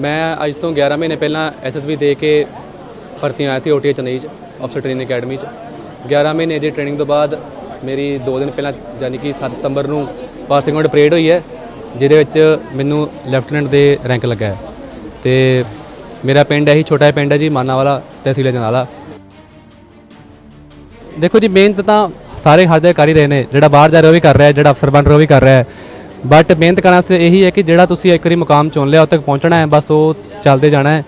ਮੈਂ ਅੱਜ ਤੋਂ 11 ਮਹੀਨੇ ਪਹਿਲਾਂ ਐਸਐਸਬੀ ਦੇ ਕੇ ਭਰਤੀ ਹੋਇਆ ਸੀ ਓਟੀਏ ਚੇਨਈ ਚ ਅਫਸਰ ਟ੍ਰੇਨਿੰਗ ਅਕੈਡਮੀ ਚ। 11 ਮਹੀਨੇ ਦੀ ਟ੍ਰੇਨਿੰਗ ਤੋਂ ਬਾਅਦ ਮੇਰੀ 2 ਦਿਨ ਪਹਿਲਾਂ ਯਾਨੀ ਕਿ 7 ਸਤੰਬਰ ਨੂੰ ਪਾਸਿੰਗ ਆਊਟ ਪਰੇਡ ਹੋਈ ਹੈ, ਜਿਹਦੇ ਵਿੱਚ ਮੈਨੂੰ ਲੈਫਟੀਨੈਂਟ ਦੇ ਰੈਂਕ ਲੱਗਾ ਹੈ। ਤੇ ਮੇਰਾ ਪਿੰਡ ਇਹੀ ਛੋਟਾ ਜਿਹਾ ਪਿੰਡ ਹੈ ਜੀ, ਮਾਨਾਵਾਲਾ, ਤਹਿਸੀਲ ਜਨਾਲਾ। ਦੇਖੋ ਜੀ, ਮਿਹਨਤ ਤਾਂ ਸਾਰੇ ਹਰ ਦੇ ਕਰ ਹੀ ਰਹੇ ਨੇ। ਜਿਹੜਾ ਬਾਹਰ ਜਾ ਰਿਹਾ ਉਹ ਵੀ ਕਰ ਰਿਹਾ ਜਿਹੜਾ ਅਫਸਰ ਬਣ ਰਿਹਾ ਉਹ ਵੀ ਕਰ ਰਿਹਾ ਬਟ ਮਿਹਨਤ ਕਰਨ ਵਾਸਤੇ ਇਹੀ ਹੈ ਕਿ ਜਿਹੜਾ ਤੁਸੀਂ ਇੱਕ ਵਾਰੀ ਮੁਕਾਮ ਚੁਣ ਲਿਆ ਉਹ ਤੱਕ ਪਹੁੰਚਣਾ ਹੈ, ਬਸ ਉਹ ਚੱਲਦੇ ਜਾਣਾ ਹੈ।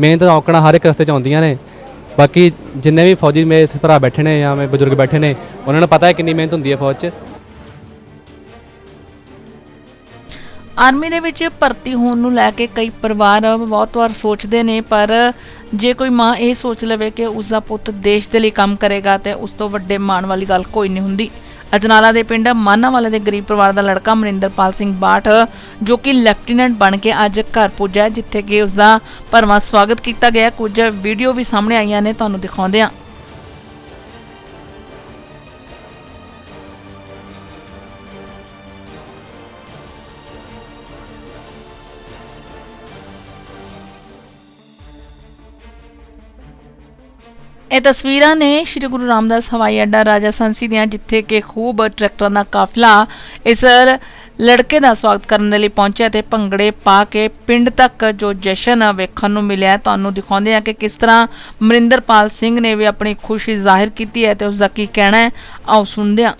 ਮਿਹਨਤ ਔਕੜਾਂ ਹਰ ਇੱਕ ਰਸਤੇ 'ਚ ਆਉਂਦੀਆਂ ਨੇ। ਬਾਕੀ ਜਿੰਨੇ ਵੀ ਫੌਜੀ ਮੇਰੇ ਇੱਥੇ ਭਰਾ ਬੈਠੇ ਨੇ ਜਾਂ ਮੇਰੇ ਬਜ਼ੁਰਗ ਬੈਠੇ ਨੇ, ਉਹਨਾਂ ਨੂੰ ਪਤਾ ਹੈ ਕਿੰਨੀ ਮਿਹਨਤ ਹੁੰਦੀ ਹੈ ਫੌਜ 'ਚ। ਆਰਮੀ ਦੇ ਵਿੱਚ ਭਰਤੀ ਹੋਣ ਨੂੰ ਲੈ ਕੇ ਕਈ ਪਰਿਵਾਰ ਬਹੁਤ ਵਾਰ ਸੋਚਦੇ ਨੇ, ਪਰ ਜੇ ਕੋਈ ਮਾਂ ਇਹ ਸੋਚ ਲਵੇ ਕਿ ਉਸ ਦਾ ਪੁੱਤ ਦੇਸ਼ ਦੇ ਲਈ ਕੰਮ ਕਰੇਗਾ ਤੇ ਉਸ ਤੋਂ ਵੱਡੇ ਮਾਣ ਵਾਲੀ ਗੱਲ ਕੋਈ ਨਹੀਂ ਹੁੰਦੀ। ਅਜਨਾਲਾ ਦੇ ਪਿੰਡ ਮਾਨਾਵਾਲਾ ਦੇ ਗਰੀਬ ਪਰਿਵਾਰ ਦਾ ਲੜਕਾ ਮਨਿੰਦਰਪਾਲ ਸਿੰਘ ਬਾਠ, ਜੋ ਕਿ ਲੈਫਟੀਨੈਂਟ ਬਣ ਕੇ ਅੱਜ ਘਰ ਪੁੱਜਾ ਜਿੱਥੇ ਕਿ ਉਸ ਦਾ ਭਰਵਾਂ ਸਵਾਗਤ ਕੀਤਾ ਗਿਆ ਕੁਝ ਵੀਡੀਓ ਵੀ ਸਾਹਮਣੇ ਆਈਆਂ ਨੇ, ਤੁਹਾਨੂੰ ਦਿਖਾਉਂਦੇ ਹਾਂ। ਇਹ ਤਸਵੀਰਾਂ ਨੇ ਸ਼੍ਰੀ ਗੁਰੂ ਰਾਮਦਾਸ ਹਵਾਈ ਅੱਡਾ ਰਾਜਾ ਸੰਸੀ ਦੀਆਂ, ਜਿੱਥੇ ਕਿ ਖੂਬ ਟਰੈਕਟਰਾਂ ਦਾ ਕਾਫਲਾ ਇਸ ਲੜਕੇ ਦਾ ਸਵਾਗਤ ਕਰਨ ਦੇ ਲਈ ਪਹੁੰਚਿਆ ਤੇ ਭੰਗੜੇ ਪਾ ਕੇ ਪਿੰਡ ਤੱਕ ਜੋ ਜਸ਼ਨ ਵੇਖਣ ਨੂੰ ਮਿਲਿਆ ਤੁਹਾਨੂੰ ਦਿਖਾਉਂਦੇ ਹਾਂ ਕਿ ਕਿਸ ਤਰ੍ਹਾਂ ਮਰਿੰਦਰਪਾਲ ਸਿੰਘ ਨੇ ਵੀ ਆਪਣੀ ਖੁਸ਼ੀ ਜ਼ਾਹਿਰ ਕੀਤੀ ਹੈ ਤੇ ਉਸ ਦਾ ਕੀ ਕਹਿਣਾ ਹੈ। ਆਓ ਸੁਣਦੇ ਹਾਂ।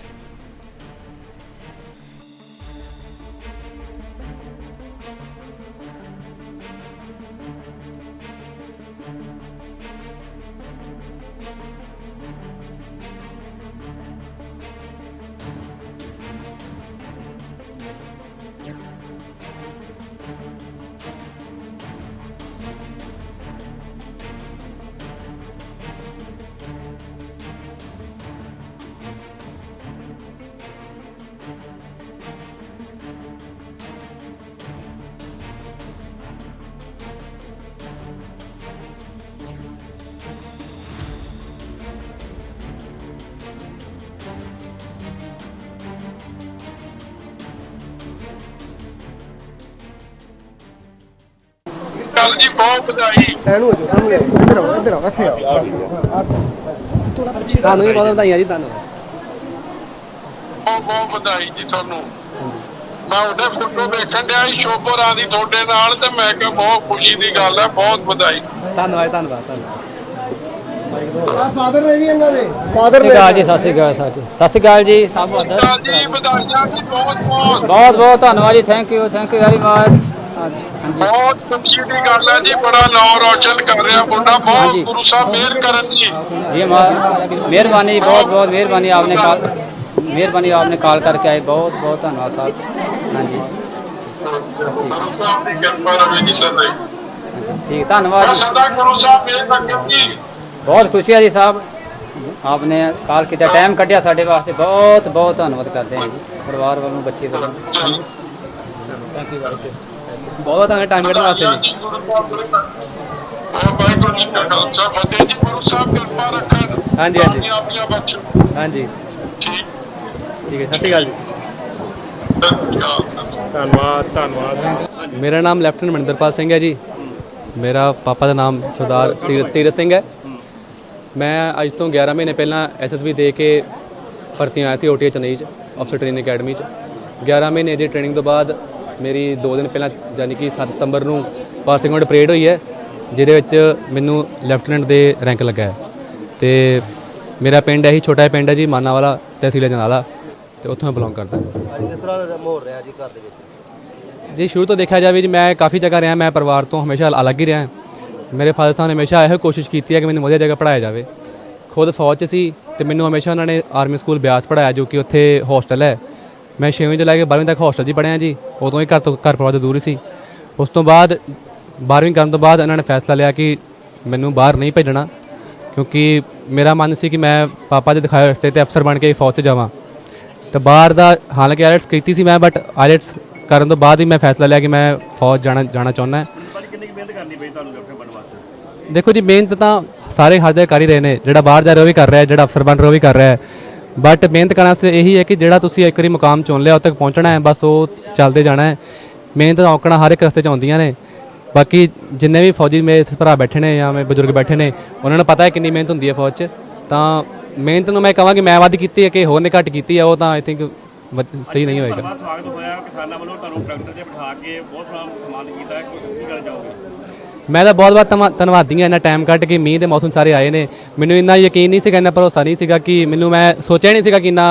ਕੱਲ ਜੀ ਬਹੁਤ ਵਧਾਈ। ਐਨੂੰ ਹੋ ਜਾ ਸਾਹਮਣੇ। ਇੱਧਰ ਆਓ ਇੱਧਰ ਆਓ ਇੱਥੇ ਆਓ। ਤੁਹਾਨੂੰ ਵੀ ਬਹੁਤ ਵਧਾਈਆਂ ਜੀ ਤੁਹਾਨੂੰ ਬਹੁਤ ਬਹੁਤ ਵਧਾਈ ਜੀ ਤੁਹਾਨੂੰ। ਮੈਂ ਉਹਦੇ ਫੋਟੋ ਵੇਖਣ ਡਿਆ ਸੀ ਸ਼ੋਭਰਾ ਦੀ ਤੁਹਾਡੇ ਨਾਲ ਤੇ ਮੈਂ ਕਿਹਾ ਬਹੁਤ ਖੁਸ਼ੀ ਦੀ ਗੱਲ ਹੈ ਬਹੁਤ ਵਧਾਈ। ਧੰਨਵਾਦ ਧੰਨਵਾਦ ਧੰਨਵਾਦ। ਆ ਫਾਦਰ ਨੇ ਜੀ ਇਹਨਾਂ ਦੇ। ਫਾਦਰ ਸਤਿ ਸ਼੍ਰੀ ਅਕਾਲ ਜੀ ਸਤਿ ਸ਼੍ਰੀ ਅਕਾਲ ਸਤਿ ਸਤਿ ਸ਼੍ਰੀ ਅਕਾਲ ਜੀ ਸਭ ਜੀ ਵਧਾਈਆਂ ਜੀ ਬਹੁਤ ਬਹੁਤ। ਬਹੁਤ ਬਹੁਤ ਧੰਨਵਾਦ ਜੀ thank you thank you very much ਹਾਂਜੀ। ਬਹੁਤ ਖੁਸ਼ੀ ਦੀ ਗੱਲ ਹੈ ਜੀ ਬੜਾ ਨਾਮ ਰੌਸ਼ਨ ਕਰ ਰਿਹਾ ਮੁੰਡਾ ਬਹੁਤ ਹਾਂਜੀ। ਗੁਰੂ ਸਾਹਿਬ ਮਿਹਰ ਕਰਨ ਜੀ जी हमारा मेहरबानी बहुत बहुत मेहरबानी आपने कॉल मेहरबानी आपने कॉल करके आए बहुत बहुत धन्यवाद साहब हाँ जी ਗੁਰੂ ਸਾਹਿਬ ਦੀ ਕਿਰਪਾ ਰਹੇ ਜੀ ਸਦਾ ਹੀ। ठीक धन्यवाद जी ਸਦਾ ਗੁਰੂ ਸਾਹਿਬ ਮਿਹਰ ਰੱਖੇ ਜੀ बहुत खुशी है जी साहब आपने कॉल किया टाइम कटिया साढ़े वास्ते बहुत बहुत धन्यवाद करते हैं जी परिवार वालों बच्चे वालों ਬਹੁਤ ਧੰਨਵਾਦ ਟਾਈਮ ਕੱਢਣ ਵਾਸਤੇ ਜੀ ਜੀ ਗੁਰੂ ਸਾਹਿਬ ਮਿਹਰ ਰੱਖਣ। ਹਾਂ ਵਾਹਿਗੁਰੂ ਜੀ ਕਾ ਖਾਲਸਾ ਫਤਿਹ ਜੀ। ਗੁਰੂ ਸਾਹਿਬ ਕਿਰਪਾ ਰੱਖਣ। ਹਾਂਜੀ, ਹਾਂਜੀ। ਆਪਣੀਆਂ ਹਾਂਜੀ। ਠੀਕ। ਠੀਕ ਹੈ ਸਤਿ ਸ਼੍ਰੀ ਅਕਾਲ ਜੀ। ਧੰਨਵਾਦ ਧੰਨਵਾਦ। ਮੇਰਾ ਨਾਮ ਲੈਫਟੀਨੈਂਟ ਮਨਿੰਦਰਪਾਲ ਸਿੰਘ ਹੈ ਜੀ। ਮੇਰਾ ਪਾਪਾ ਦਾ ਨਾਮ ਸਰਦਾਰ ਤੀਰ- ਤੀਰਥ ਸਿੰਘ ਹੈ। ਮੈਂ ਅੱਜ ਤੋਂ 11 ਮਹੀਨੇ ਪਹਿਲਾਂ ਐਸਐਸਬੀ ਦੇ ਕੇ ਭਰਤੀ ਹੋਇਆ ਸੀ ਓਟੀਏ ਚੇਨਈ ਚ ਅਫਸਰ ਟ੍ਰੇਨਿੰਗ ਅਕੈਡਮੀ ਚ। 11 ਮਹੀਨੇ ਦੀ ਟ੍ਰੇਨਿੰਗ ਤੋਂ ਬਾਅਦ ਮੇਰੀ 2 ਦਿਨ ਪਹਿਲਾਂ ਯਾਨੀ ਕਿ 7 ਸਤੰਬਰ ਨੂੰ ਪਾਸਿੰਗ ਆਊਟ ਪਰੇਡ ਹੋਈ ਹੈ ਜਿਹਦੇ ਵਿੱਚ ਮੈਨੂੰ ਲੈਫਟੀਨੈਂਟ ਦੇ ਰੈਂਕ ਲੱਗਾ ਹੈ। ਤੇ ਮੇਰਾ ਪਿੰਡ ਇਹੀ ਛੋਟਾ ਜਿਹਾ ਪਿੰਡ ਹੈ ਜੀ ਮਾਨਾਵਾਲਾ ਤਹਿਸੀਲ ਜਨਾਲਾ ਤੇ ਉੱਥੋਂ ਮੈਂ ਬਿਲੋਂਗ ਕਰਦਾ। ਕਿਸ ਤਰ੍ਹਾਂ ਮਾਹੌਲ ਰਿਹਾ ਜੀ ਘਰ ਦੇ ਵਿੱਚ? ਜੀ ਸ਼ੁਰੂ ਤੋਂ ਦੇਖਿਆ ਜਾਵੇ ਜੀ ਮੈਂ ਕਾਫੀ ਜਗ੍ਹਾ ਰਿਹਾ ਮੈਂ ਪਰਿਵਾਰ ਤੋਂ ਹਮੇਸ਼ਾ ਅਲੱਗ ਹੀ ਰਿਹਾ। ਮੇਰੇ ਫਾਦਰ ਸਾਹਿਬ ਨੇ ਹਮੇਸ਼ਾ ਇਹੋ ਕੋਸ਼ਿਸ਼ ਕੀਤੀ ਹੈ ਕਿ ਮੈਨੂੰ ਵਧੀਆ ਜਗ੍ਹਾ ਪੜਾਇਆ ਜਾਵੇ। ਖੁਦ ਫੌਜ 'ਚ ਸੀ ਤੇ ਮੈਨੂੰ ਹਮੇਸ਼ਾ ਉਹਨਾਂ ਨੇ ਆਰਮੀ ਸਕੂਲ ਬਿਆਸ ਪੜਾਇਆ ਜੋ ਕਿ ਉੱਥੇ ਹੋਸਟਲ ਹੈ। ਮੈਂ 6ਵੀਂ ਤੋਂ ਲੈ ਕੇ 12ਵੀਂ ਤੱਕ ਹੋਸਟਲ 'ਚ ਹੀ ਪੜਿਆ ਜੀ। ਉਦੋਂ ਹੀ ਘਰ ਤੋਂ ਘਰ ਪਰਿਵਾਰ ਤੋਂ ਦੂਰ ਹੀ ਸੀ। ਉਸ ਤੋਂ ਬਾਅਦ 12ਵੀਂ ਕਰਨ ਤੋਂ ਬਾਅਦ ਇਹਨਾਂ ਨੇ ਫੈਸਲਾ ਲਿਆ ਕਿ ਮੈਨੂੰ ਬਾਹਰ ਨਹੀਂ ਭੇਜਣਾ, ਕਿਉਂਕਿ ਮੇਰਾ ਮਨ ਸੀ ਕਿ ਮੈਂ ਪਾਪਾ ਦੇ ਦਿਖਾਏ ਰਸਤੇ ਤੇ ਅਫਸਰ ਬਣ ਕੇ ਫੌਜ 'ਚ ਜਾਵਾਂ। ਤੇ ਬਾਹਰ ਦਾ ਹਾਲਾਂਕਿ ਆਇਲਟਸ ਕੀਤੀ ਸੀ ਮੈਂ ਬਟ ਆਇਲਟਸ ਕਰਨ ਤੋਂ ਬਾਅਦ ਹੀ ਮੈਂ ਫੈਸਲਾ ਲਿਆ ਕਿ ਮੈਂ ਫੌਜ ਜਾਣਾ ਜਾਣਾ ਚਾਹੁੰਦਾ। ਦੇਖੋ ਜੀ, ਮਿਹਨਤ ਤਾਂ ਸਾਰੇ ਹਰ ਜਗ੍ਹਾ ਕਰ ਹੀ ਰਹੇ ਨੇ। ਜਿਹੜਾ ਬਾਹਰ ਜਾ ਰਿਹਾ ਉਹ ਵੀ ਕਰ ਰਿਹਾ ਜਿਹੜਾ ਅਫਸਰ ਬਣ ਰਿਹਾ ਉਹ ਵੀ ਕਰ ਰਿਹਾ ਬਟ ਮਿਹਨਤ ਕਰਨ ਵਾਸਤੇ ਇਹੀ ਹੈ ਕਿ ਜਿਹੜਾ ਤੁਸੀਂ ਇੱਕ ਵਾਰੀ ਮੁਕਾਮ ਚੁਣ ਲਿਆ, ਉੱਥੇ ਤੱਕ ਪਹੁੰਚਣਾ ਹੈ, ਬਸ ਉਹ ਚੱਲਦੇ ਜਾਣਾ ਹੈ। ਮਿਹਨਤ ਔਕਣਾ ਹਰ ਇੱਕ ਰਸਤੇ 'ਚ ਆਉਂਦੀਆਂ ਨੇ। ਬਾਕੀ ਜਿੰਨੇ ਵੀ ਫੌਜੀ ਮੇਰੇ ਭਰਾ ਬੈਠੇ ਨੇ ਜਾਂ ਮੇਰੇ ਬਜ਼ੁਰਗ ਬੈਠੇ ਨੇ, ਉਹਨਾਂ ਨੂੰ ਪਤਾ ਹੈ ਕਿੰਨੀ ਮਿਹਨਤ ਹੁੰਦੀ ਹੈ ਫੌਜ 'ਚ। ਤਾਂ ਮਿਹਨਤ ਨੂੰ ਮੈਂ ਕਹਾਂ ਕਿ ਮੈਂ ਵੱਧ ਕੀਤੀ ਹੈ ਕਿ ਹੋਰ ਨੇ ਘੱਟ ਕੀਤੀ ਹੈ, ਉਹ ਤਾਂ ਆਈ ਥਿੰਕ ਸਹੀ ਨਹੀਂ ਹੋਏਗਾ। ਸਵਾਗਤ ਹੋਇਆ ਕਿਸਾਨਾਂ ਵੱਲੋਂ, ਤੁਹਾਨੂੰ ਟਰੈਕਟਰ 'ਤੇ ਬਿਠਾ ਕੇ ਬਹੁਤ ਸੋਹਣਾ ਸਨਮਾਨ ਕੀਤਾ ਕੀ ਕੀ ਗੱਲ ਜਾਓਗੇ ਮੈਂ ਤਾਂ ਬਹੁਤ ਬਹੁਤ ਧੰਨਵਾ- ਧੰਨਵਾਦੀ ਹਾਂ ਇੰਨਾ ਟਾਈਮ ਕੱਢ ਕੇ ਮੀਂਹ ਦੇ ਮੌਸਮ ਸਾਰੇ ਆਏ ਨੇ। ਮੈਨੂੰ ਇੰਨਾ ਯਕੀਨ ਨਹੀਂ ਸੀਗਾ ਇੰਨਾ ਭਰੋਸਾ ਨਹੀਂ ਸੀਗਾ ਕਿ ਮੈਨੂੰ ਮੈਂ ਸੋਚਿਆ ਨਹੀਂ ਸੀਗਾ ਕਿ ਇੰਨਾ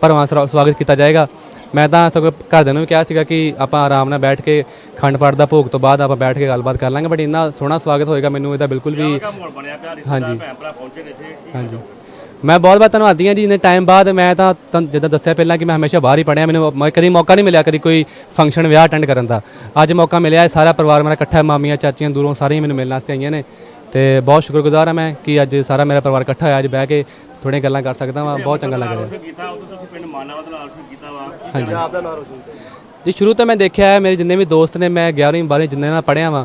ਭਰਵਾਂ ਸਵਾਗਤ ਕੀਤਾ ਜਾਏਗਾ। ਮੈਂ ਤਾਂ ਸਗੋਂ ਘਰਦਿਆਂ ਨੂੰ ਵੀ ਕਿਹਾ ਸੀਗਾ ਕਿ ਆਪਾਂ ਆਰਾਮ ਨਾਲ ਬੈਠ ਕੇ ਖੰਡ ਪਾਠ ਦਾ ਭੋਗ ਤੋਂ ਬਾਅਦ ਆਪਾਂ ਬੈਠ ਕੇ ਗੱਲਬਾਤ ਕਰ ਲਾਂਗੇ ਬਟ ਇੰਨਾ ਸੋਹਣਾ ਸਵਾਗਤ ਹੋਏਗਾ ਮੈਨੂੰ ਇਹਦਾ ਬਿਲਕੁਲ ਵੀ ਕੀ ਹਾਂਜੀ। ਮੈਂ ਬਹੁਤ ਬਹੁਤ ਧੰਨਵਾਦੀ ਹਾਂ ਜੀ ਇੰਨੇ ਟਾਈਮ ਬਾਅਦ ਮੈਂ ਤਾਂ ਤੁਹਾਨੂੰ ਜਿੱਦਾਂ ਦੱਸਿਆ ਪਹਿਲਾਂ ਕਿ ਮੈਂ ਹਮੇਸ਼ਾ ਬਾਹਰ ਹੀ ਪੜਿਆ ਮੈਨੂੰ ਮ- ਕਦੀ ਮੌਕਾ ਨਹੀਂ ਮਿਲਿਆ ਕਦੀ ਕੋਈ ਫੰਕਸ਼ਨ ਵਿਆਹ ਅਟੈਂਡ ਕਰਨ ਦਾ। ਅੱਜ ਮੌਕਾ ਮਿਲਿਆ ਹੈ, ਸਾਰਾ ਪਰਿਵਾਰ ਮੇਰਾ ਇਕੱਠਾ ਹੈ ਮਾਮੀਆਂ ਚਾਚੀਆਂ ਦੂਰੋਂ ਸਾਰੀਆਂ ਮੈਨੂੰ ਮਿਲਣ ਵਾਸਤੇ ਆਈਆਂ ਨੇ। ਤੇ ਬਹੁਤ ਸ਼ੁਕਰਗੁਜ਼ਾਰ ਹਾਂ ਮੈਂ ਕਿ ਅੱਜ ਸਾਰਾ ਮੇਰਾ ਪਰਿਵਾਰ ਇਕੱਠਾ ਹੋਇਆ ਅੱਜ ਬਹਿ ਕੇ ਥੋੜ੍ਹੀਆਂ ਗੱਲਾਂ ਕਰ ਸਕਦਾ ਵਾਂ ਬਹੁਤ ਚੰਗਾ ਲੱਗ ਰਿਹਾ। ਕੀਤਾ ਉਦੋਂ ਤੁਸੀਂ ਪਿੰਡ ਮਾਨਾਵਤ ਨਾਲ ਰੋਸ਼ਨ ਕੀਤਾ ਵਾ ਪੰਜਾਬ ਦਾ ਨਾਮ ਰੋਸ਼ਨ ਕੀਤਾ ਜੀ ਸ਼ੁਰੂ ਤੋਂ ਮੈਂ ਦੇਖਿਆ ਹੈ ਮੇਰੇ ਜਿੰਨੇ ਵੀ ਦੋਸਤ ਨੇ ਮੈਂ 11ਵੀਂ 12ਵੀਂ ਜਿੰਨੇ ਨਾਲ ਪੜ੍ਹਿਆ ਵਾਂ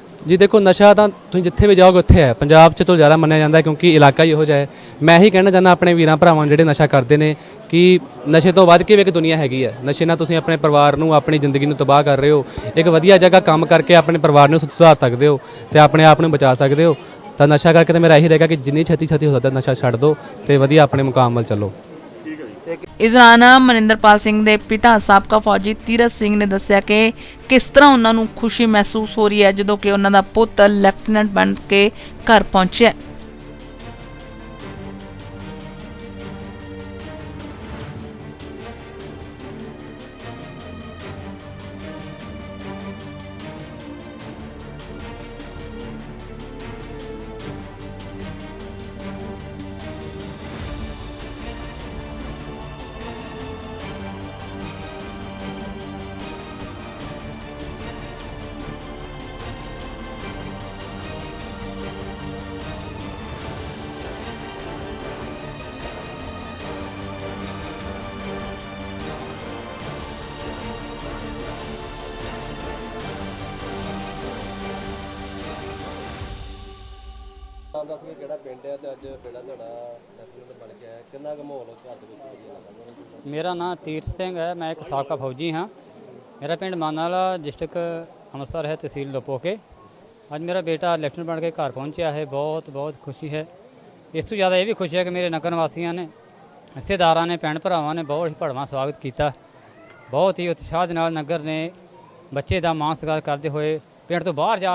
ਜੀ ਦੇਖੋ, ਨਸ਼ਾ ਤਾਂ ਤੁਸੀਂ ਜਿੱਥੇ ਵੀ ਜਾਓਗੇ ਉੱਥੇ ਹੈ। ਪੰਜਾਬ 'ਚ ਤੋਂ ਜ਼ਿਆਦਾ ਮੰਨਿਆ ਜਾਂਦਾ ਹੈ ਕਿਉਂਕਿ ਇਲਾਕਾ ਹੀ ਇਹੋ ਜਿਹਾ ਹੈ। ਮੈਂ ਇਹੀ ਕਹਿਣਾ ਚਾਹੁੰਦਾ ਆਪਣੇ ਵੀਰਾਂ ਭਰਾਵਾਂ ਨੂੰ ਜਿਹੜੇ ਨਸ਼ਾ ਕਰਦੇ ਨੇ ਕਿ ਨਸ਼ੇ ਤੋਂ ਵੱਧ ਕੇ ਵੀ ਇੱਕ ਦੁਨੀਆ ਹੈਗੀ ਹੈ। ਨਸ਼ੇ ਨਾਲ ਤੁਸੀਂ ਆਪਣੇ ਪਰਿਵਾਰ ਨੂੰ, ਆਪਣੀ ਜ਼ਿੰਦਗੀ ਨੂੰ ਤਬਾਹ ਕਰ ਰਹੇ ਹੋ। ਇੱਕ ਵਧੀਆ ਜਗ੍ਹਾ ਕੰਮ ਕਰਕੇ ਆਪਣੇ ਪਰਿਵਾਰ ਨੂੰ ਸੁਧਾਰ ਸਕਦੇ ਹੋ ਤੇ ਆਪਣੇ ਆਪ ਨੂੰ ਬਚਾ ਸਕਦੇ ਹੋ। ਤਾਂ ਨਸ਼ਾ ਕਰਕੇ ਤਾਂ ਮੇਰਾ ਇਹੀ ਰਹੇਗਾ ਕਿ ਜਿੰਨੀ ਛੇਤੀ ਛੇਤੀ ਹੋ ਸਕਦਾ ਨਸ਼ਾ ਛੱਡ ਦਿਓ ਤੇ ਵਧੀਆ ਆਪਣੇ ਮੁਕਾਮ ਵੱਲ ਚੱਲੋ। ਇਸ ਦੌਰਾਨ ਮਨਿੰਦਰਪਾਲ ਸਿੰਘ ਦੇ ਪਿਤਾ ਸਾਬਕਾ ਫੌਜੀ ਤੀਰਥ ਸਿੰਘ ਨੇ ਦੱਸਿਆ ਕਿ ਕਿਸ ਤਰ੍ਹਾਂ ਉਹਨਾਂ ਨੂੰ ਖੁਸ਼ੀ ਮਹਿਸੂਸ ਹੋ ਰਹੀ ਹੈ ਜਦੋਂ ਕਿ ਉਹਨਾਂ ਦਾ ਪੁੱਤ ਲੈਫਟੀਨੈਂਟ ਬਣ ਕੇ ਘਰ ਪਹੁੰਚਿਆ ਨਾਮ ਦੱਸ ਕੇ ਕਿਹੜਾ ਪਿੰਡ ਹੈ ਤੇ ਅੱਜ ਬੇੜਾ ਤੁਹਾਡਾ ਲੈਫਟੀਨੈਂਟ ਬਣ ਕੇ ਆਇਆ ਕਿੰਨਾ ਕੁ ਮਾਹੌਲ ਘਰ ਦੇ ਵਿੱਚ? ਵਧੀਆ ਲੱਗਦਾ ਮੇਰਾ ਨਾਮ ਤੀਰਥ ਸਿੰਘ ਹੈ, ਮੈਂ ਇੱਕ ਸਾਬਕਾ ਫੌਜੀ ਹਾਂ। ਮੇਰਾ ਪਿੰਡ ਮਾਨਾਲਾ ਡਿਸਟ੍ਰਿਕਟ ਅੰਮ੍ਰਿਤਸਰ ਹੈ, ਤਹਿਸੀਲ ਲੋਪੋਕੇ ਅੱਜ ਮੇਰਾ ਬੇਟਾ ਲੈਫਟੀਨੈਂਟ ਬਣ ਕੇ ਘਰ ਪਹੁੰਚਿਆ ਹੈ, ਬਹੁਤ ਬਹੁਤ ਖੁਸ਼ੀ ਹੈ। ਇਸ ਤੋਂ ਜ਼ਿਆਦਾ ਇਹ ਵੀ ਖੁਸ਼ੀ ਹੈ ਕਿ ਮੇਰੇ ਨਗਰ ਵਾਸੀਆਂ ਨੇ ਹਿੱਸੇਦਾਰਾਂ ਨੇ, ਭੈਣ ਭਰਾਵਾਂ ਨੇ ਬਹੁਤ ਹੀ ਭੜਵਾਂ ਸਵਾਗਤ ਕੀਤਾ। ਬਹੁਤ ਹੀ ਉਤਸ਼ਾਹ ਦੇ ਨਾਲ ਨਗਰ ਨੇ ਬੱਚੇ ਦਾ ਮਾਣ ਸਤਿਕਾਰ ਕਰਦੇ ਹੋਏ ਪਿੰਡ ਤੋਂ ਬਾਹਰ ਜਾ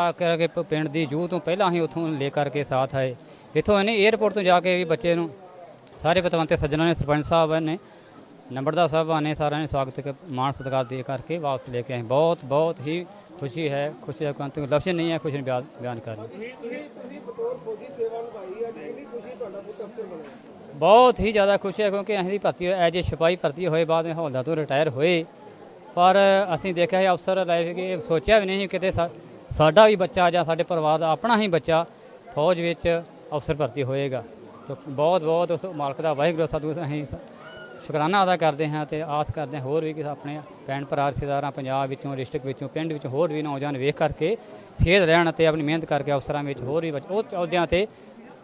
ਪ- ਪਿੰਡ ਦੀ ਜੂਹ ਤੋਂ ਪਹਿਲਾਂ ਹੀ ਉੱਥੋਂ ਲੈ ਕਰਕੇ ਸਾਥ ਆਏ। ਇੱਥੋਂ ਇਹਨੇ 에ਅਰਪੋਰਟ ਤੋਂ ਜਾ ਕੇ ਵੀ ਬੱਚੇ ਨੂੰ ਸਾਰੇ ਪਤਵੰਤੇ ਸੱਜਣਾਂ ਨੇ ਸਰਪੰਚ ਸਾਹਿਬ ਨੇ ਨੰਬਰਦਾਰ ਸਾਹਿਬਾਂ ਨੇ ਸਾਰਿਆਂ ਨੇ ਸਵਾਗਤ ਮਾਣ ਸਤਿਕਾਰ ਦੇ ਕਰਕੇ ਵਾਪਸ ਲੈ ਕੇ ਆਏ। ਬਹੁਤ ਬਹੁਤ ਹੀ ਖੁਸ਼ੀ ਹੈ ਖੁਸ਼ੀ ਦਾ ਕੋਈ ਲਫ਼ਜ਼ ਨਹੀਂ ਹੈ ਖੁਸ਼ੀ ਨੂੰ ਬਿਆਨ ਕਰਨੀ ਬਹੁਤ ਹੀ ਜ਼ਿਆਦਾ ਖੁਸ਼ੀ ਹੈ ਕਿਉਂਕਿ ਅਸੀਂ ਭਰਤੀ ਐਜ ਏ ਸਿਪਾਹੀ ਭਰਤੀ ਹੋਏ ਬਾਅਦ ਵਿੱਚ ਹੌਲਦਾਰ ਤੋਂ ਰਿਟਾਇਰ ਹੋਏ। ਪਰ ਅਸੀਂ ਦੇਖਿਆ ਹੈ ਅਫਸਰ ਲਾਈਫ ਕਿ ਸੋਚਿਆ ਵੀ ਨਹੀਂ ਕਿਤੇ ਸਾ- ਸਾਡਾ ਵੀ ਬੱਚਾ ਜਾਂ ਸਾਡੇ ਪਰਿਵਾਰ ਦਾ ਆਪਣਾ ਹੀ ਬੱਚਾ ਫੌਜ ਵਿੱਚ ਅਫਸਰ ਭਰਤੀ ਹੋਏਗਾ। ਤਾਂ ਬਹੁਤ ਬਹੁਤ ਉਸ ਮਾਲਕ ਦਾ ਵਾਹਿਗੁਰੂ, ਸਾਧੂ ਅਸੀਂ ਸ਼ੁਕਰਾਨਾ ਅਦਾ ਕਰਦੇ ਹਾਂ ਤੇ ਆਸ ਕਰਦੇ ਹਾਂ ਹੋਰ ਵੀ ਕਿ ਆਪਣੇ ਭੈਣ ਭਰਾ, ਰਿਸ਼ਤੇਦਾਰਾਂ, ਪੰਜਾਬ ਵਿੱਚੋਂ, ਡਿਸਟ੍ਰਿਕਟ ਵਿੱਚੋਂ, ਪਿੰਡ ਵਿੱਚੋਂ ਹੋਰ ਵੀ ਨੌਜਵਾਨ ਵੇਖ ਕਰਕੇ ਸਿਹਤ ਰਹਿਣ ਅਤੇ ਆਪਣੀ ਮਿਹਨਤ ਕਰਕੇ ਅਫਸਰਾਂ ਵਿੱਚ ਹੋਰ ਵੀ ਬੱਚ- ਉਹ ਅਹੁਦਿਆਂ ਤੇ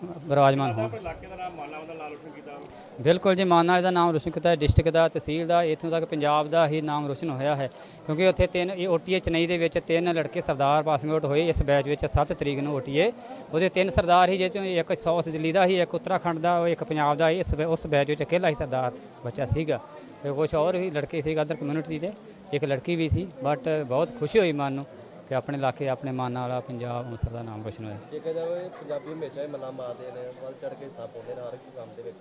ਵਿਰਾਜਮਾਨ ਹੋਣ। ਇਲਾਕੇ ਦਾ ਨਾਮ ਮਾਨਾਵਤ ਦਾ ਨਾਮ ਰੋਸ਼ਨ ਕੀਤਾ। ਬਿਲਕੁਲ ਜੀ ਮਾਨਾ ਦਾ ਨਾਮ ਰੋਸ਼ਨ ਕੀਤਾ ਡਿਸਟ੍ਰਿਕਟ ਦਾ ਤਹਿਸੀਲ ਦਾ ਇੱਥੋਂ ਤੱਕ ਪੰਜਾਬ ਦਾ ਹੀ ਨਾਮ ਰੋਸ਼ਨ ਹੋਇਆ ਹੈ। ਕਿਉਂਕਿ ਉੱਥੇ ਤਿੰਨ ਇਹ ਓਟੀਏ ਚੇਨਈ ਦੇ ਵਿੱਚ ਤਿੰਨ ਲੜਕੇ ਸਰਦਾਰ ਪਾਸਿੰਗ ਆਊਟ ਹੋਏ ਇਸ ਬੈਚ ਵਿੱਚ 7 ਤਰੀਕ ਨੂੰ ਓਟੀਏ। ਉਹਦੇ ਤਿੰਨ ਸਰਦਾਰ ਹੀ ਜਿਹਦੇ ਚੋਂ ਇੱਕ ਸਾਊਥ ਦਿੱਲੀ ਦਾ ਹੀ ਇੱਕ ਉੱਤਰਾਖੰਡ ਦਾ ਉਹ ਇੱਕ ਪੰਜਾਬ ਦਾ। ਇਸ ਉਸ ਬੈਚ ਵਿੱਚ ਇਕੱਲਾ ਹੀ ਸਰਦਾਰ ਬੱਚਾ ਸੀਗਾ। ਤੇ ਕੁਝ ਹੋਰ ਵੀ ਲੜਕੇ ਸੀ ਅਦਰ ਕਮਿਊਨਿਟੀ ਦੇ ਇੱਕ ਲੜਕੀ ਵੀ ਸੀ ਬਟ ਬਹੁਤ ਖੁਸ਼ੀ ਹੋਈ ਮਨ ਨੂੰ। ਕਿ ਆਪਣੇ ਇਲਾਕੇ ਆਪਣੇ ਮਾਨ ਵਾਲਾ ਪੰਜਾਬ ਅੰਮ੍ਰਿਤਸਰ ਦਾ ਨਾਮ ਰੋਸ਼ਨ ਹੋਇਆ। ਦੇਖਿਆ ਜਾਵੇ ਪੰਜਾਬੀ ਹਮੇਸ਼ਾ ਹੀ ਮਨਾ ਮਾਰਦੇ ਨੇ ਵੱਧ ਚੜ ਕੇ ਹਿੱਸਾ ਪਾਉਂਦੇ ਨੇ ਹਰ ਇੱਕ ਕੰਮ ਦੇ ਵਿੱਚ।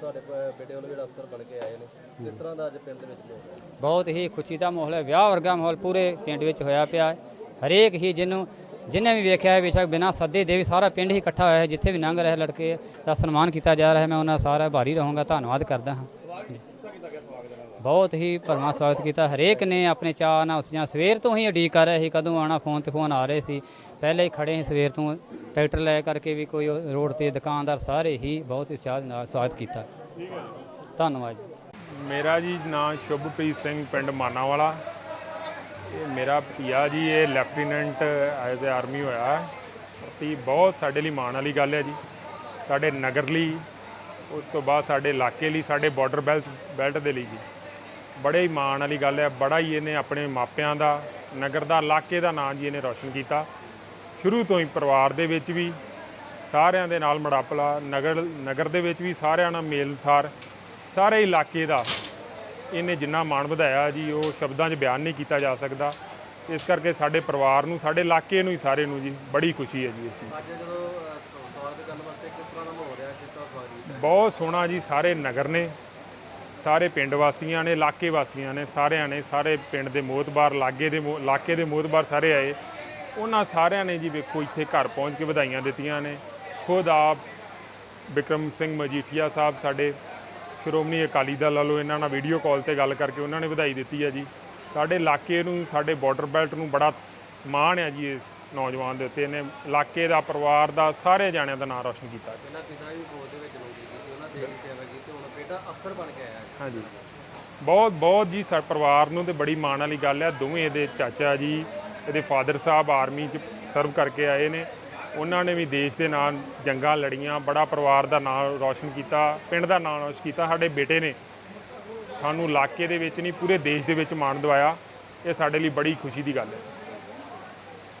ਤੁਹਾਡੇ ਪ- ਬੇਟੇ ਵੱਲੋਂ ਜਿਹੜਾ ਅਫਸਰ ਬਣ ਕੇ ਆਏ ਨੇ ਕਿਸ ਤਰ੍ਹਾਂ ਦਾ ਅੱਜ ਪਿੰਡ ਦੇ ਵਿੱਚ ਮਾਹੌਲ ਹੈ? ਬਹੁਤ ਹੀ ਖੁਸ਼ੀ ਦਾ ਮਾਹੌਲ ਹੈ ਵਿਆਹ ਵਰਗਾ ਮਾਹੌਲ ਪੂਰੇ ਪਿੰਡ ਵਿੱਚ ਹੋਇਆ ਪਿਆ ਹੈ। ਹਰੇਕ ਹੀ ਜਿਹਨੂੰ ਜਿਹਨੇ ਵੀ ਵੇਖਿਆ ਹੈ ਬੇਸ਼ੱਕ ਬਿਨਾਂ ਸੱਦੇ ਦੇ ਵੀ ਸਾਰਾ ਪਿੰਡ ਹੀ ਇਕੱਠਾ ਹੋਇਆ ਹੈ ਜਿੱਥੇ ਵੀ ਲੰਘ ਰਹੇ ਲੜਕੇ ਦਾ ਸਨਮਾਨ ਕੀਤਾ ਜਾ ਰਿਹਾ ਹੈ ਮੈਂ ਉਹਨਾਂ ਦਾ ਸਾਰਾ ਆਭਾਰੀ ਰਹੂੰਗਾ ਧੰਨਵਾਦ ਕਰਦਾ ਹਾਂ। ਜੀ। ਬਹੁਤ ਹੀ ਭਰਵਾਂ ਸਵਾਗਤ ਕੀਤਾ। ਹਰੇਕ ਨੇ ਆਪਣੇ ਚਾਅ ਨਾਲ ਉਸ ਜਾਂ ਸਵੇਰ ਤੋਂ ਹੀ ਉਡੀਕ ਕਰ ਰਹੇ ਸੀ, ਕਦੋਂ ਆਣਾ ਫੋਨ ਤੇ ਫੋਨ ਆ ਰਹੇ ਸੀ। ਪਹਿਲੇ ਹੀ ਖੜੇ ਸੀ ਸਵੇਰ ਤੋਂ। ਟਰੈਕਟਰ ਲੈ ਕਰਕੇ ਵੀ ਕੋਈ ਰੋਡ ਤੇ ਦੁਕਾਨਦਾਰ ਸਾਰੇ ਹੀ ਬਹੁਤ ਉਤਸ਼ਾਹ ਦੇ ਨਾਲ ਸਵਾਗਤ ਕੀਤਾ। ਧੰਨਵਾਦ ਜੀ। ਮੇਰਾ ਜੀ ਨਾਂ ਸ਼ੁਭਪ੍ਰੀਤ ਸਿੰਘ, ਪਿੰਡ ਮਾਨਾਵਾਲਾ। ਇਹ ਮੇਰਾ ਭਤੀਆ ਜੀ, ਇਹ ਲੈਫਟੀਨੈਂਟ ਐਜ਼ ਅ ਆਰਮੀ ਹੋਇਆ ਤੇ ਬਹੁਤ ਸਾਡੇ ਲਈ ਮਾਣ ਵਾਲੀ ਗੱਲ ਹੈ ਜੀ। ਸਾਡੇ ਨਗਰ ਲਈ, ਉਸ ਤੋਂ ਬਾਅਦ ਸਾਡੇ ਇਲਾਕੇ ਲਈ, ਸਾਡੇ ਬਾਰਡਰ ਬੈਲਟ ਬੈਲਟ ਦੇ ਲਈ ਜੀ। ਬੜੇ ਹੀ ਮਾਣ ਵਾਲੀ ਗੱਲ ਹੈ। ਬੜਾ ਹੀ ਇਹਨੇ ਆਪਣੇ ਮਾਪਿਆਂ ਦਾ ਨਗਰ ਦਾ ਇਲਾਕੇ ਦਾ ਨਾਂ ਜੀ ਇਹਨੇ ਰੌਸ਼ਨ ਕੀਤਾ। ਸ਼ੁਰੂ ਤੋਂ ਹੀ ਪਰਿਵਾਰ ਦੇ ਵਿੱਚ ਵੀ ਸਾਰਿਆਂ ਦੇ ਨਾਲ ਮੜਾਪਲਾ ਨਗਰ ਨਗਰ ਦੇ ਵਿੱਚ ਵੀ ਸਾਰਿਆਂ ਨਾਲ ਮੇਲਸਾਰ ਸਾਰੇ ਇਲਾਕੇ ਦਾ ਇਹਨੇ ਜਿੰਨਾ ਮਾਣ ਵਧਾਇਆ ਜੀ ਉਹ ਸ਼ਬਦਾਂ 'ਚ ਬਿਆਨ ਨਹੀਂ ਕੀਤਾ ਜਾ ਸਕਦਾ। ਇਸ ਕਰਕੇ ਸਾਡੇ ਪਰਿਵਾਰ ਨੂੰ ਸਾਡੇ ਇਲਾਕੇ ਨੂੰ ਹੀ ਸਾਰੇ ਨੂੰ ਜੀ ਬੜੀ ਖੁਸ਼ੀ ਹੈ ਜੀ ਇਸ ਚੀਜ਼। ਅੱਜ ਜਦੋਂ ਸਵਾਗਤ ਕਰਨ ਵਾਸਤੇ ਕਿਸ ਤਰ੍ਹਾਂ ਦਾ ਮਾਹੌਲ ਰਿਹਾ? ਕਿਸ ਤਰ੍ਹਾਂ ਸਵਾਗਤ ਬਹੁਤ ਸੋਹਣਾ ਜੀ ਸਾਰੇ ਨਗਰ ਨੇ। ਸਾਰੇ ਪਿੰਡ ਵਾਸੀਆਂ ਨੇ, ਇਲਾਕੇ ਵਾਸੀਆਂ ਨੇ, ਸਾਰਿਆਂ ਨੇ, ਸਾਰੇ ਪਿੰਡ ਦੇ ਮੋਤਬਾਰ, ਲਾਗੇ ਦੇ ਇਲਾਕੇ ਦੇ ਮੋਤਬਾਰ ਸਾਰੇ ਆਏ। ਉਹਨਾਂ ਸਾਰਿਆਂ ਨੇ ਜੀ ਵੇਖੋ ਇੱਥੇ ਘਰ ਪਹੁੰਚ ਕੇ ਵਧਾਈਆਂ ਦਿੱਤੀਆਂ ਨੇ। ਖੁਦ ਆਪ ਵਿਕਰਮ ਸਿੰਘ ਮਜੀਠੀਆ ਸਾਹਿਬ ਸਾਡੇ, ਸ਼੍ਰੋਮਣੀ ਅਕਾਲੀ ਦਲ ਵੱਲੋਂ ਇਹਨਾਂ ਨਾਲ ਵੀਡੀਓ ਕਾਲ ਤੇ ਗੱਲ ਕਰਕੇ ਉਹਨਾਂ ਨੇ ਵਧਾਈ ਦਿੱਤੀ ਹੈ ਜੀ। ਸਾਡੇ ਇਲਾਕੇ ਨੂੰ, ਸਾਡੇ ਬਾਰਡਰ ਬੈਲਟ ਨੂੰ ਬੜਾ ਮਾਣ ਹੈ ਜੀ ਇਸ ਨੌਜਵਾਨ ਦੇ ਉੱਤੇ ਇਹਨੇ ਇਲਾਕੇ ਦਾ, ਪਰਿਵਾਰ ਦਾ ਸਾਰੇ ਜਾਣਿਆਂ ਦਾ ਨਾਮ ਰੌਸ਼ਨ ਕੀਤਾ ਜੀ। ਦੇ ਅਫਸਰ ਬਣ ਕੇ ਆਇਆ ਹੈ ਹਾਂਜੀ। ਬਹੁਤ ਬਹੁਤ ਜੀ ਸਾਡੇ ਪਰਿਵਾਰ ਨੂੰ ਤੇ ਬੜੀ ਮਾਣ ਵਾਲੀ ਗੱਲ ਹੈ ਦੋਵੇਂ ਇਹਦੇ ਚਾਚਾ ਜੀ, ਇਹਦੇ ਫਾਦਰ ਸਾਹਿਬ ਆਰਮੀ 'ਚ ਸਰਵ ਕਰਕੇ ਆਏ ਨੇ। ਉਹਨਾਂ ਨੇ ਵੀ ਦੇਸ਼ ਦੇ ਨਾਲ ਜੰਗਾਂ ਲੜੀਆਂ, ਬੜਾ ਪਰਿਵਾਰ ਦਾ ਨਾਮ ਰੌਸ਼ਨ ਕੀਤਾ, ਪਿੰਡ ਦਾ ਨਾਮ ਰੌਸ਼ਨ ਕੀਤਾ, ਸਾਡੇ ਬੇਟੇ ਨੇ। ਸਾਨੂੰ ਇਲਾਕੇ ਦੇ ਵਿੱਚ ਨਹੀਂ, ਪੂਰੇ ਦੇਸ਼ ਦੇ ਵਿੱਚ ਮਾਣ ਦਵਾਇਆ। ਇਹ ਸਾਡੇ ਲਈ ਬੜੀ ਖੁਸ਼ੀ ਦੀ ਗੱਲ ਹੈ।